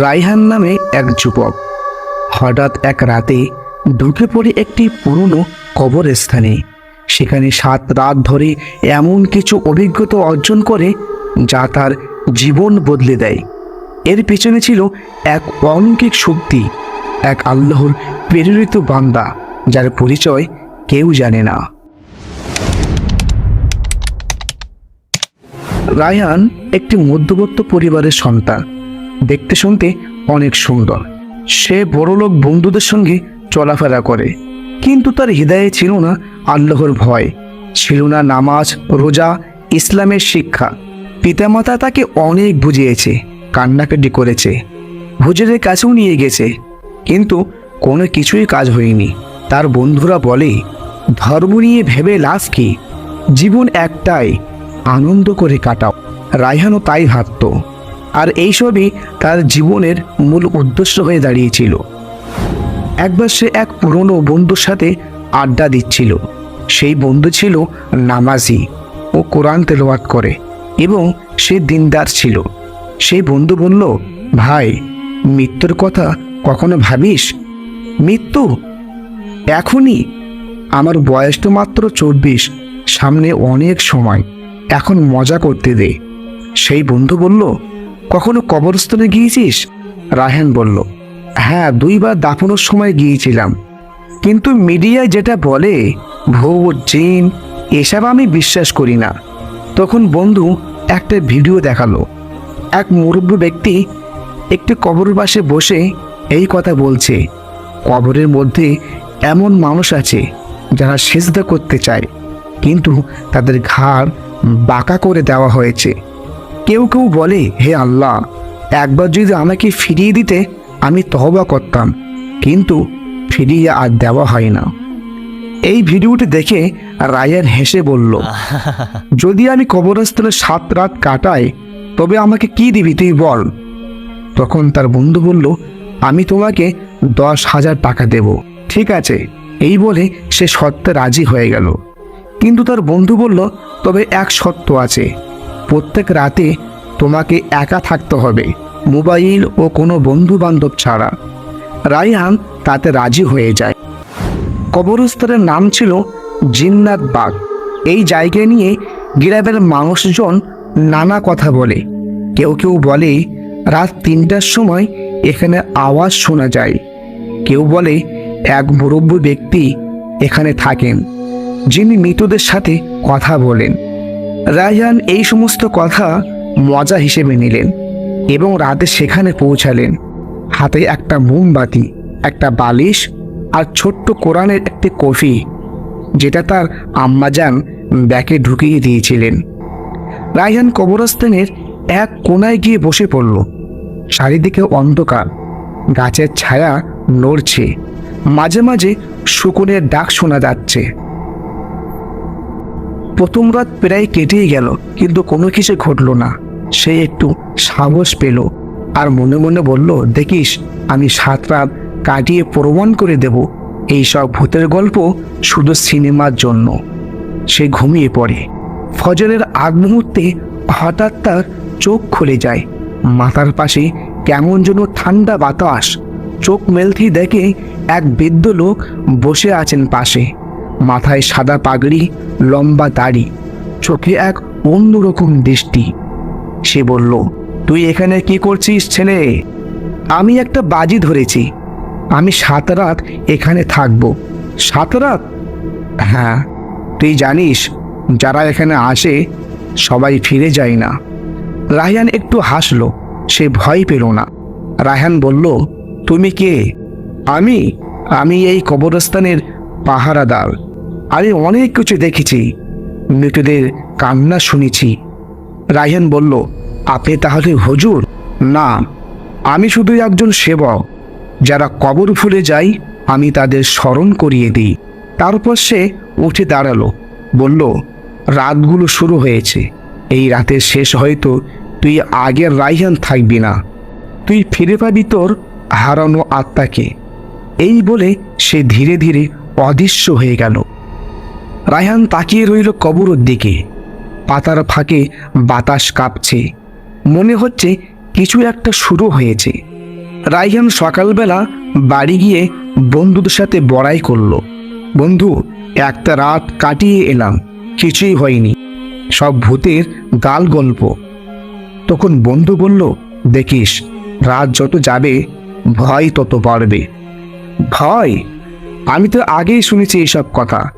রাইহান নামে এক যুবক। হঠাৎ এক রাতে ঢুকে পড়ে একটি পুরনো কবরস্থানে। সেখানে সাত রাত ধরে এমন কিছু অভিজ্ঞতা অর্জন করে যা তার জীবন বদলে দেয়। এর পেছনে ছিল এক অলৌকিক শক্তি, এক আল্লাহর প্রেরিত বান্দা যার পরিচয় কেউ জানে না। রায়ান একটি মধ্যবর্ত পরিবারের সন্তান। দেখতে শুনতে অনেক সুন্দর। সে বড়লোক বন্ধুদের সঙ্গে চলাফেরা করে। কিন্তু তার হৃদয়ে ছিল না আল্লাহর ভয়, ছিল না নামাজ, রোজা, ইসলামের শিক্ষা। পিতামাতা তাকে অনেক বুঝিয়েছে, কান্নাকাটি করেছে, হুজুরের কাছেও নিয়ে গেছে। কিন্তু কোনো কিছুই কাজ হয়নি। তার বন্ধুরা বলে, ধর্ম নিয়ে ভেবে লাভ কি? জীবন একটাই, আনন্দ করে কাটাও। রায়হানও তাই ভাবত। আর এইসবই তার জীবনের মূল উদ্দেশ্য হয়ে দাঁড়িয়েছিল। একবার সে এক পুরনো বন্ধুর সাথে আড্ডা দিচ্ছিল। সেই বন্ধু ছিল নামাজি ও কোরআন তেলাওয়াত করে এবং সে দিনদার ছিল। সেই বন্ধু বলল, ভাই, মৃত্যুর কথা কখনো ভাবিস? মৃত্যু? এখনই? আমার বয়স তো মাত্র চব্বিশ, সামনে অনেক সময়। এখন মজা করতে দে। সেই বন্ধু বলল কখনো কবরস্থানে গিয়েছিস? রাহেন বলল হ্যাঁ দুইবার দাফনের সময় গিয়েছিলাম। কিন্তু মিডিয়ায় যেটা বলে ভূত জিন, এসব আমি বিশ্বাস করি না। তখন বন্ধু একটা ভিডিও দেখাল। এক মুরব্বী ব্যক্তি একটি কবরের পাশে বসে এই কথা বলছে, কবরের মধ্যে এমন মানুষ আছে যারা সেজদা করতে চায়, কিন্তু তাদের ঘাড় বাঁকা করে দেওয়া হয়েছে। কেউ কেউ বলে হে আল্লাহ একবার যদি আমাকে ফিরিয়ে দিতে আমি তহবা করতাম কিন্তু ফিরিয়ে আর দেওয়া হয় না। এই ভিডিওটি দেখে রায়ান হেসে বলল যদি আমি কবরস্থলে সাত রাত কাটাই তবে আমাকে কি দিবি তুই বল? তখন তার বন্ধু বলল আমি তোমাকে দশ হাজার টাকা দেব ঠিক আছে? এই বলে সে সত্যে রাজি হয়ে গেল। কিন্তু তার বন্ধু বলল তবে এক সত্য আছে প্রত্যেক রাতে তোমাকে একা থাকতে হবে, মোবাইল ও কোনো বন্ধু বান্ধব ছাড়া। রাইহান তাতে রাজি হয়ে যায়। কবরস্থানের নাম ছিল জিন্নাত বাগ। এই জায়গা নিয়ে গ্রামের মানুষজন নানা কথা বলে। কেউ কেউ বলে, রাত তিনটার সময় এখানে আওয়াজ শোনা যায়। কেউ বলে, এক মুরব্বী ব্যক্তি এখানে থাকেন, যিনি মৃতদের সাথে কথা বলেন। রায়ান এই সমস্ত কথা মজা হিসেবে নিলেন এবং রাতে সেখানে পৌঁছালেন। হাতে একটা মোমবাতি, একটা বালিশ আর ছোট্ট কোরআনের একটি কফি, যেটা তার আম্মাজান ব্যাকে ঢুকিয়ে দিয়েছিলেন। রায়হান কবরস্থানের এক কোনায় গিয়ে বসে পড়ল। চারিদিকে অন্ধকার, গাছের ছায়া নড়ছে, মাঝে মাঝে শকুনের ডাক শোনা যাচ্ছে। প্রথম রাত প্রায় কেটেই গেল, কিন্তু কোনো কিছু ঘটল না। সে একটু সাহস পেল আর মনে মনে বলল, দেখিস, আমি সাত রাত কাটিয়ে প্রমাণ করে দেব এই সব ভূতের গল্প শুধু সিনেমার জন্য। সে ঘুমিয়ে পড়ে। ফজরের আগ মুহূর্তে হঠাৎ তার চোখ খুলে যায়। মাথার পাশে কেমন যেন ঠান্ডা বাতাস। চোখ মেলতেই দেখে এক বৃদ্ধ লোক বসে আছেন পাশে। মাথায় সাদা পাগড়ি লম্বা দাড়ি, চোখে এক অন্যরকম দৃষ্টি। সে বলল, তুই এখানে কি করছিস ছেলে? আমি একটা বাজি ধরেছি। আমি সাত রাত এখানে থাকব। সাত রাত? হ্যাঁ। তুই জানিস, যারা এখানে আসে, সবাই ফিরে যায় না। রায়হান একটু হাসলো, সে ভয় পেল না। রায়হান বলল, তুমি কে? আমি? আমি এই কবরস্থানের পাহারাদার। আমি অনেক কিছু দেখেছি। মৃতদের কান্না শুনেছি। রায়হান বলল, আপনি তাহলে হুজুর? না, আমি শুধু একজন সেবক। যারা কবর ভুলে যায়, আমি তাদের স্মরণ করিয়ে দিই। তারপর সে উঠে দাঁড়াল, বলল, রাতগুলো শুরু হয়েছে। এই রাতের শেষ হয়তো তুই আগের রাইহান থাকবি না। তুই ফিরে পাবি তোর হারানো আত্মাকে। এই বলে সে ধীরে ধীরে অদৃশ্য হয়ে গেল। রায়হান তাকিয়ে রইল কবরের দিকে। পাতার ফাঁকে বাতাস কাঁপছে। মনে হচ্ছে কিছু একটা শুরু হয়েছে। রায়হান সকালবেলা বাড়ি গিয়ে বন্ধুদের সাথে বড়াই করল। বন্ধু, একটা রাত কাটিয়ে এলাম। কিছুই হয়নি। সব ভূতের গাল গল্প। তখন বন্ধু বলল, দেখিস, রাত যত যাবে, ভয় তত বাড়বে। ভয়? আমি তো আগেই শুনেছি এইসব কথা।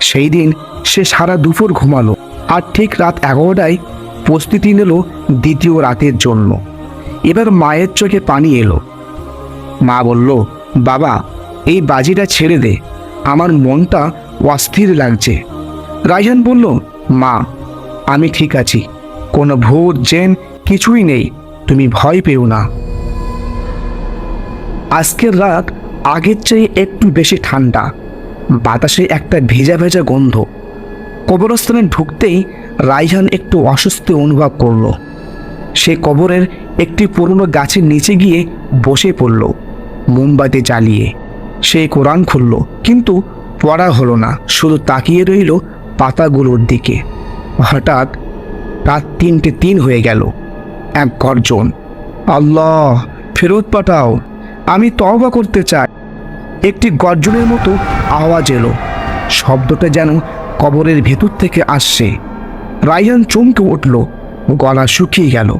সেই দিন সে সারা দুপুর ঘুমালো আর ঠিক রাত এগারোটায় প্রস্তুতি নিল দ্বিতীয় রাতের জন্য। এবার মায়ের চোখে পানি এলো। মা বলল, বাবা, এই বাজিটা ছেড়ে দে, আমার মনটা অস্থির লাগছে। রাইহান বলল, মা, আমি ঠিক আছি, কোনো ভূত, জেন কিছুই নেই, তুমি ভয় পেও না। আজকের রাত আগের চেয়ে একটু বেশি ঠান্ডা বাতাসে একটা ভেজা ভেজা গন্ধ। কবরস্থানে ঢুকতেই রাইহান একটু অস্বস্তি অনুভব করল। সে কবরের একটি পুরনো গাছের নিচে গিয়ে বসে পড়ল, মোমবাতি জ্বালিয়ে। সে কোরআন খুলল, কিন্তু পড়া হলো না, শুধু তাকিয়ে রইল পাতাগুলোর দিকে। হঠাৎ রাত তিনটে তিন হয়ে গেল, এক গর্জন, আল্লাহ, ফেরত পাঠাও, আমি তওবা করতে চাই। একটি গর্জনের মতো আওয়াজ এলো। শব্দটা যেন কবরের ভেতর থেকে আসছে। রাইহান চমকে উঠল, গলা শুকিয়ে গেল।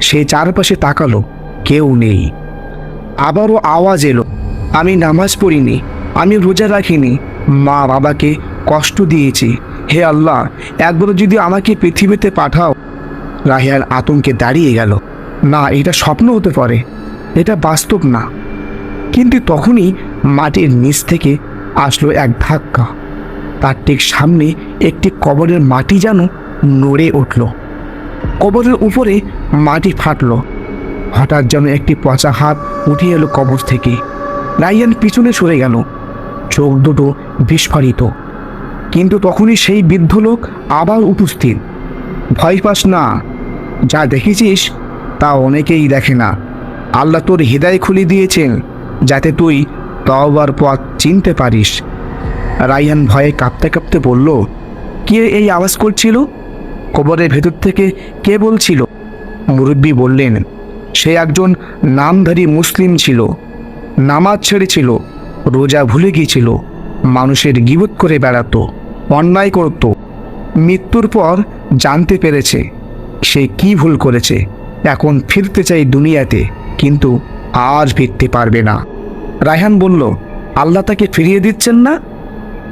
সে চারপাশে তাকালো, কেউ নেই। আবারও আওয়াজ এলো, আমি নামাজ পড়িনি, আমি রোজা রাখিনি, মা বাবাকে কষ্ট দিয়েছি। হে আল্লাহ, একবার যদি আমাকে পৃথিবীতে পাঠাও। রাহিয়ান আতঙ্কে দাঁড়িয়ে গেল। না, এটা স্বপ্ন হতে পারে, এটা বাস্তব না। কিন্তু তখনই মাটির নিচ থেকে আসলো এক ধাক্কা। তার ঠিক সামনে একটি কবরের মাটি যেন নড়ে উঠল। কবরের উপরে মাটি ফাটলো। হঠাৎ যেন একটি পচা হাত উঠে এলো কবর থেকে। রাইয়ান পিছনে সরে গেল। চোখ দুটো বিস্ফারিত। কিন্তু তখনই সেই বৃদ্ধ লোক আবার উপস্থিত। ভয় পাস না। যা দেখেছিস, তা অনেকেই দেখে না। আল্লাহ তোর হৃদয় খুলে দিয়েছেন, যাতে তুই তওবার পথ চিনতে পারিস। রাইহান ভয়ে কাঁপতে কাঁপতে বলল, কে এই আওয়াজ করছিল? কবরের ভেতর থেকে কে বলছিল? মুরব্বী বললেন, সে একজন নামধারী মুসলিম ছিল, নামাজ ছেড়েছিল, রোজা ভুলে গিয়েছিল, মানুষের গিবত করে বেড়াতো, অন্যায় করত, মৃত্যুর পর জানতে পেরেছে, সে কি ভুল করেছে, এখন ফিরতে চাই দুনিয়াতে, কিন্তু আজ ফিরতে পারবে না। রায়হান বলল, আল্লাহ তাকে ফিরিয়ে দিচ্ছেন না?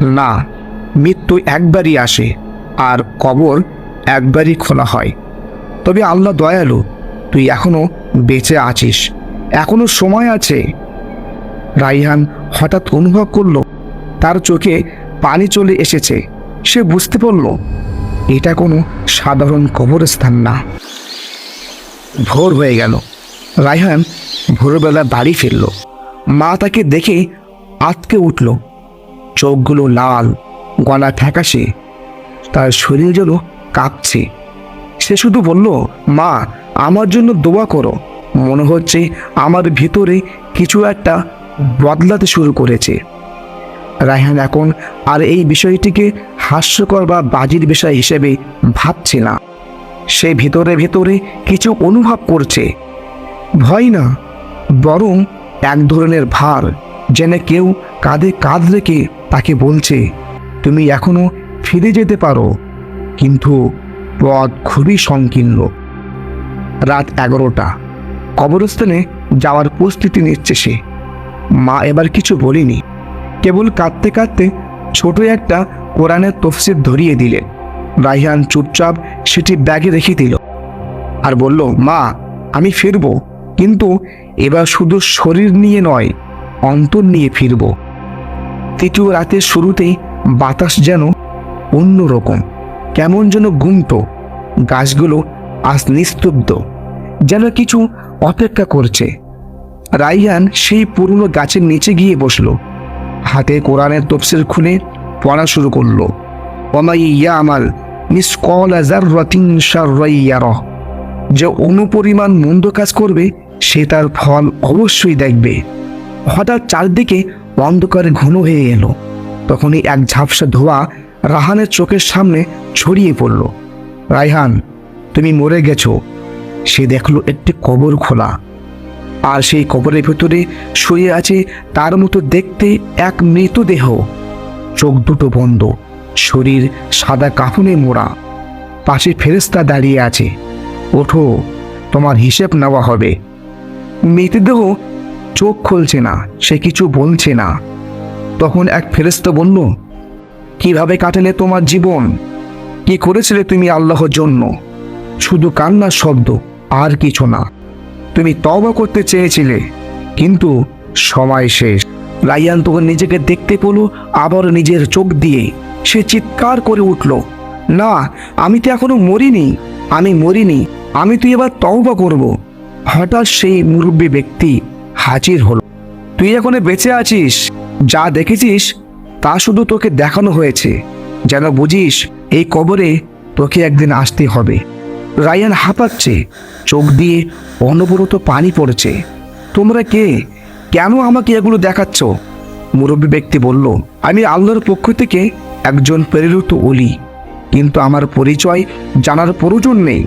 না, মৃত্যু একবারই আসে আর কবর একবারই খোলা হয়। তবে আল্লাহ দয়ালু, তুই এখনও বেঁচে আছিস, এখনও সময় আছে। রাইহান হঠাৎ অনুভব করল, তার চোখে পানি চলে এসেছে। সে বুঝতে পারল, এটা কোনো সাধারণ কবরস্থান না। ভোর হয়ে গেল। রাইহান ভোরবেলা বাড়ি ফিরল। মা তাকে দেখে আতকে উঠল। চোখগুলো লাল, গলা ফ্যাকাশে। তার শরীর যেন কাঁপছে। সে শুধু বলল, মা, আমার জন্য দোয়া করো। মনে হচ্ছে আমার ভিতরে কিছু একটা বদলাতে শুরু করেছে। রায়হান এখন আর এই বিষয়টিকে হাস্যকর বা বাজির বিষয় হিসেবে ভাবছে না। সে ভিতরে ভেতরে কিছু অনুভব করছে। ভয় না, বরং এক ধরনের ভার যেন কেউ কাঁধে কাঁধ রেখে তাকে বলছে, তুমি এখনও ফিরে যেতে পারো। কিন্তু পথ খুবই সংকীর্ণ। রাত এগারোটা। কবরস্থানে যাওয়ার প্রস্তুতি নিচ্ছে সে। মা এবার কিছু বলিনি। কেবল কাঁদতে কাঁদতে ছোট একটা কোরআনের তফসির ধরিয়ে দিলেন। রাইহান চুপচাপ সেটি ব্যাগে রেখে দিল। আর বলল, মা, আমি ফিরব। কিন্তু এবার শুধু শরীর নিয়ে নয়, অন্তর নিয়ে ফিরব। তৃতীয় রাতের শুরুতেই বাতাস যেন অন্যরকম, কেমন যেন গুমত গাছগুলো আজ নিস্তব্ধ, যেন কিছু অপেক্ষা করছে। রাইয়ান সেই পুরনো গাছের নিচে গিয়ে বসল, হাতে কোরআনের তফসির খুলে পড়া শুরু করল। ওমাই ইয়া আমাল রতিন সার যে অনুপরিমাণ মন্দ কাজ করবে সে তার ফল অবশ্যই দেখবে। হঠাৎ চারদিকে অন্ধকারে ঘন হয়ে এলো। তখনই এক ঝাপসা ধোয়া রাহানের চোখের সামনে ছড়িয়ে পড়ল। রাইহান তুমি মরে গেছো। সে দেখল একটি কবর খোলা। আর সেই কবরের ভেতরে শুয়ে আছে তার মতো দেখতে এক মৃতদেহ। চোখ দুটো বন্ধ, শরীর সাদা কাফনে মোড়া। পাশে ফেরেস্তা দাঁড়িয়ে আছে। ওঠো, তোমার হিসেব নেওয়া হবে। মৃতদেহ চোখ খুলছে না, সে কিছু বলছে না। তখন এক ফেরেস্তা বলল, কীভাবে কাটালে তোমার জীবন? কি করেছিলে তুমি আল্লাহর জন্য? শুধু কান্নার শব্দ, আর কিছু না। তুমি তবা করতে চেয়েছিলে, কিন্তু সময় শেষ। রাইয়ান তখন নিজেকে দেখতে পেল, আবার নিজের চোখ দিয়ে। সে চিৎকার করে উঠল, না, আমি তো এখনও মরিনি, আমি মরিনি, আমি তুই এবার তওবা করব। হঠাৎ সেই মুরব্বী ব্যক্তি হাজির হলো। তুই এখনও বেঁচে আছিস? যা দেখেছিস, তা শুধু তোকে দেখানো হয়েছে। যেন বুঝিস, এই কবরে তোকে একদিন আসতে হবে রায়ান হাঁপাচ্ছে, চোখ দিয়ে অনবরত পানি পড়ছে। তোমরা কে? কেন আমাকে এগুলো দেখাচ্ছ মুরব্বী ব্যক্তি বলল, আমি আল্লাহর পক্ষ থেকে একজন প্রেরিত অলি। কিন্তু আমার পরিচয় জানার প্রয়োজন নেই।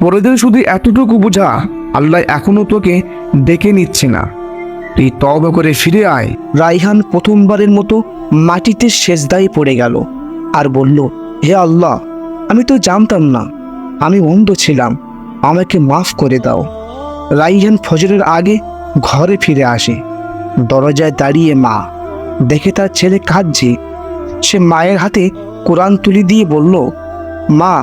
পরেদের শুধু এতটুকু বোঝা আল্লাহ এখনও তোকে ডেকে নিচ্ছে না। তুই তবা করে ফিরে আয়। রাইহান প্রথমবারের মতো মাটিতে সেজদায় পড়ে গেল আর বলল, হে আল্লাহ, আমি তো জানতাম না। আমি অন্ধ ছিলাম। আমাকে মাফ করে দাও। রাইহান ফজরের আগে ঘরে ফিরে আসে। দরজায় দাঁড়িয়ে মা, দেখে তার ছেলে কাঁদছে। সে মায়ের হাতে কোরআন তুলি দিয়ে বলল, মা,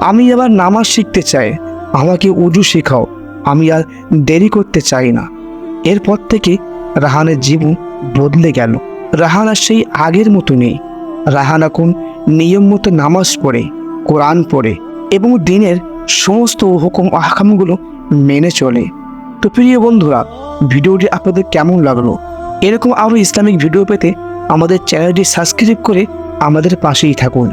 আমি এবার নামাজ শিখতে চাই। আমাকে উজু শেখাও। আমি আর দেরি করতে চাই না। এরপর থেকে রাহানের জীবন বদলে গেল। রাহানা সেই আগের মতো নেই। রাহান এখন নিয়ম মতো নামাজ পড়ে, কোরআন পড়ে এবং দিনের সমস্ত হুকুম আহকামগুলো মেনে চলে। তো প্রিয় বন্ধুরা, ভিডিওটি আপনাদের কেমন লাগল? এরকম আরও ইসলামিক ভিডিও পেতে আমাদের চ্যানেলটি সাবস্ক্রাইব করে আমাদের পাশেই থাকুন।